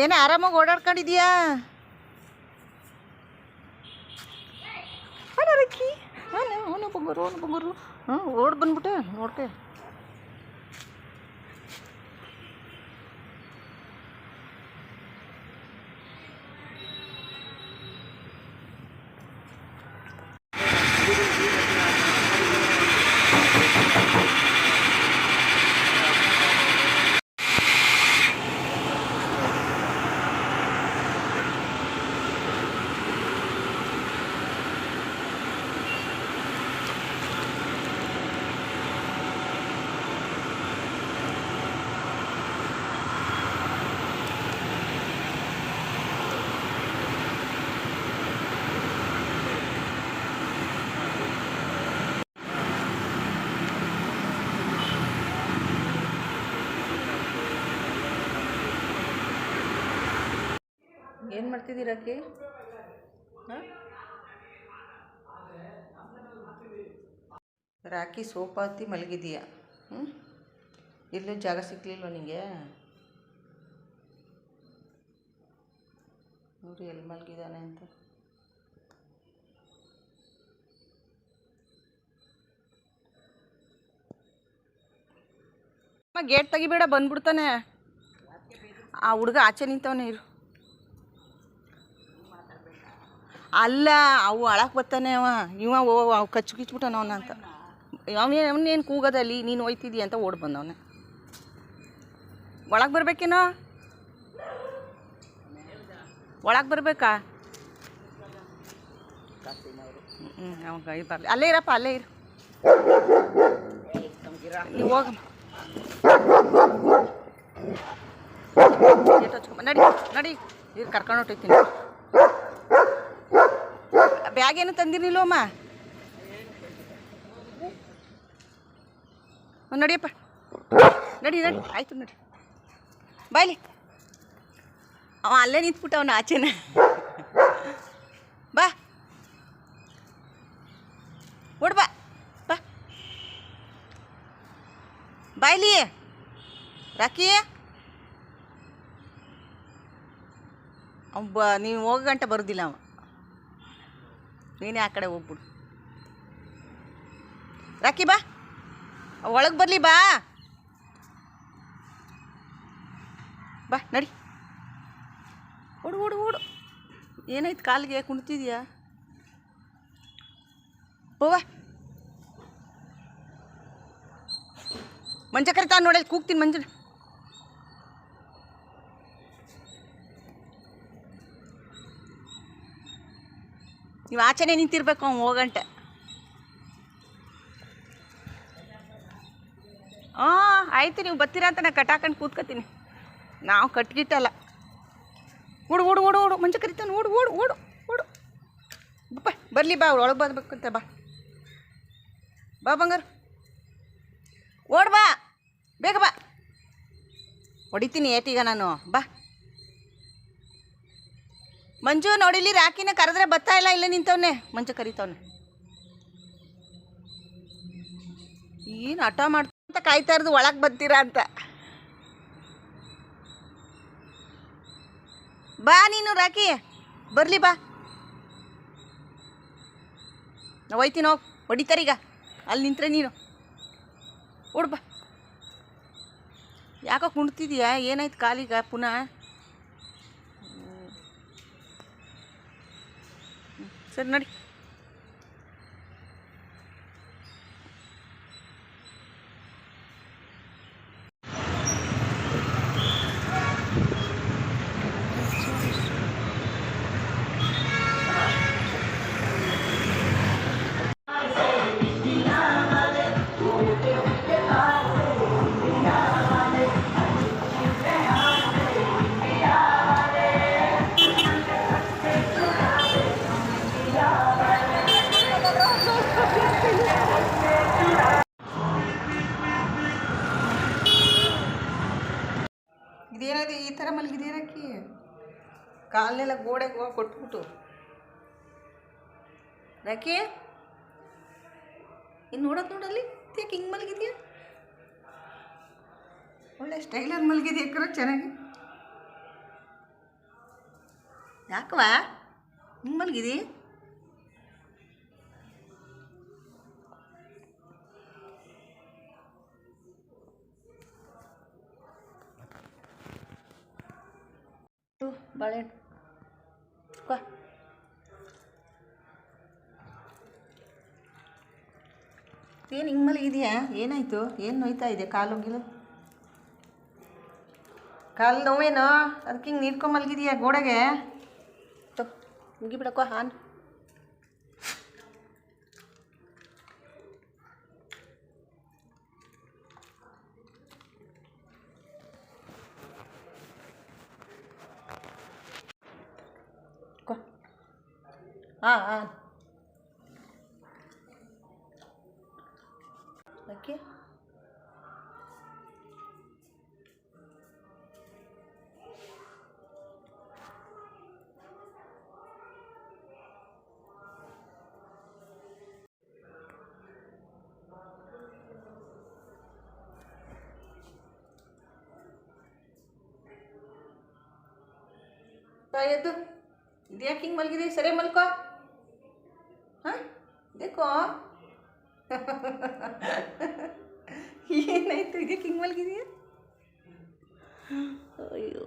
ಏನೇ ಆರಾಮಾಗಿ ಓಡಾಡ್ಕೊಂಡಿದ್ಯಾ ಹಾಂ ರಕ್ಕಿ. ಹಾಂ ಅವನು ಬಂಗಾರು ಅವನು ಬಂಗಾರು. ಹಾಂ ಓಡ್ ಬಂದ್ಬಿಟ್ಟೆ ನೋಡ್ತೆ ಏನು ಅಕ್ಕಿ? ರಾಕಿ ಸೋಪಾತಿ ಹತ್ತಿ ಮಲಗಿದೀಯ ಹ್ಞೂ ಎಲ್ಲೂ ಜಾಗ ಸಿಕ್ಕಲಿಲ್ವ ನಿಮಗೆ ನೋಡಿ ಎಲ್ಲಿ ಮಲಗಿದ್ದಾನೆ ಅಂತ. ಗೇಟ್ ತೆಗಿಬೇಡ ಬಂದ್ಬಿಡ್ತಾನೆ. ಆ ಹುಡುಗ ಆಚೆ ನಿಂತವನೇ ಇರು. ಅಲ್ಲ, ಅವು ಅಳಕ್ಕೆ ಬರ್ತಾನೆ ಅವ. ಇವ ಓ, ಅವ್ ಕಚ್ಚು ಕಿಚ್ಬಿಟ್ಟನ ಅವನ ಅಂತ. ಅವನೇನು ಅವನೇನು ಕೂಗೋದಲ್ಲಿ, ನೀನು ಹೋಯ್ತಿದ್ದೀಯ ಅಂತ ಓಡ್ ಬಂದವನೆ. ಒಳಗೆ ಬರ್ಬೇಕೇನೋ? ಒಳಗೆ ಬರಬೇಕಾ? ಹ್ಞೂ ಅವಾಗ ಇದು ಬರಲಿ. ಅಲ್ಲೇ ಇರಪ್ಪ, ಅಲ್ಲೇ ಇರು. ನೀವು ನಡಿ ನಡಿ ಇದು ಕರ್ಕೊಂಡು ಹೊಟ್ಟೈತೀನಿ ಬ್ಯಾಗ್ ಏನು ತಂದಿರಲಿಲ್ಲವಮ್ಮ ನಡಿಯಪ್ಪ. ನಡಿ ನಡಿ. ಆಯ್ತು, ನಡಿ. ಬಾಯ್ಲಿ. ಅವ ಅಲ್ಲೇ ನಿಂತ್ಬಿಟ್ಟ ಅವನ ಆಚೆನ. ಬಾ. ಓಡ್ ಬಾ. ಬಾ. ಬಾಯ್ಲಿ. ರಾಕಿ. ಅವ ಬ ನೀವು ಹೋಗೋ ಗಂಟೆ ಬರೋದಿಲ್ಲ ಅವ. ನೀನೇ ಆ ಕಡೆ ಹೋಗ್ಬಿಡು. ರಾಕಿ ಬಾ. ಒಳಗೆ ಬರಲಿ, ಬಾ. ಬಾ, ನಡಿ. ಓಡು ಓಡು ಓಡು. ಏನಾಯ್ತು ಕಾಲಿಗೆ? ಕುಣ್ತಿದ್ಯಾ? ಹೋವ. ಮಂಜ ಕರಿತಾ ನೋಡಿ ಕೂಗ್ತೀನಿ ಮಂಜು ನೀವು ಆಚೆನೇ ನಿಂತಿರ್ಬೇಕು ಅವ್ನು ಹೋಗಂಟೆ. ಹಾಂ ಆಯ್ತು, ನೀವು ಬರ್ತೀರಾ ಅಂತ ನಾನು ಕಟ್ಟಾಕೊಂಡು ಕೂತ್ಕೋತೀನಿ. ನಾವು ಕಟ್ಗಿಟ್ಟಲ್ಲ. ಓಡು ಓಡು ಓಡು ಓಡು ಮುಂಚೆ ಕರಿತಾನೆ, ಓಡು ಓಡು ಓಡು ಓಡು. ಬಪ್ಪ, ಬರಲಿ ಬಾ ಒಳಗೆ ಬರ್ಬೇಕಂತ ಬಾ. ಬಾ ಬಂಗಾರು. ಓಡ್ ಬಾ, ಬೇಗ ಬಾ. ಹೊಡಿತೀನಿ ಏಟೀಗ ನಾನು. ಬಾ. ಮಂಜು ನೋಡಿಲಿ ರಾಕಿನ ಕರೆದ್ರೆ ಬತ್ತಾ ಇಲ್ಲ? ಇಲ್ಲ ನಿಂತವನೆ. ಮಂಜು ಕರಿತವನೆ. ಏನು ಹಠ ಮಾಡ್ತಾ ಕಾಯ್ತಾ ಇರೋದು, ಒಳಗೆ ಬರ್ತೀರಾ ಅಂತ. ಬಾ ನೀನು ರಾಕಿ ಬರಲಿ ಬಾ. ನಾವು ಹೋಯ್ತೀನಿ, ಹೋಗಿ. ಹೊಡಿತಾರೀಗ ಅಲ್ಲಿ ನಿಂತ್ರೆ ನೀನು. ಉಡ್ಬಾ ಯಾಕೋ ಕುಣ್ತಿದ್ಯಾ ಏನಾಯ್ತು ಕಾಲಿಗ ಪುನಃ? ಸರಿ ನೋಡಿ. ಇದೇನದು ಈ ಥರ ಮಲಗಿದ್ದೀರಕ್ಕಿ ಕಾಲನ್ನೆಲ್ಲ ಗೋಡೆಗೆ ಹೋಗಿ ಕೊಟ್ಬಿಟ್ಟು. ರಾಕಿ ಇನ್ನು ನೋಡೋದು ನೋಡಲ್ಲಿ? ಯಾಕೆ ಹಿಂಗೆ ಮಲಗಿದ್ಯಾ? ಒಳ್ಳೆ ಸ್ಟೈಲಲ್ಲಿ ಮಲಗಿದ್ಯಾ ಯಾಕ್ರೆ ಚೆನ್ನಾಗಿ? ಯಾಕವಾ ಹಿಂಗೆ ಮಲಗಿದಿ? ಬಾಳೆಹಣ್ಣು ಕೊ ಏನು ಹಿಂಗೆ ಮಲಗಿದೆಯಾ ಏನಾಯಿತು? ಏನು ನೋಯ್ತಾ ಇದೆ ಕಾಲು ಗಿಲು ಕಾಲು ನೋವೇನು? ಅದಕ್ಕೆ ಹಿಂಗೆ ನೀಡ್ಕೊಂಡ್ ಮಲಗಿದೀಯಾ ಗೋಡೆಗೆ? ತಪ್ಪು ಮುಗಿಬಿಡಕ್ಕೋ ಹಾನ್. ಹಾಂ ಹಾಂ ಯಾಕೆ ಎದ್ದು ಇದ್ಯಾಕೆ ಹಿಂಗೆ ಮಲಗಿದೆ ಸರಿ ಮಲ್ಕೋ ಹಾಂ ದೇಕೋ ಏನಾಯ್ತು ಇದಕ್ಕೆ ಹಿಂಗೆ ಮಲಗಿದೆಯಾ ಅಯ್ಯೋ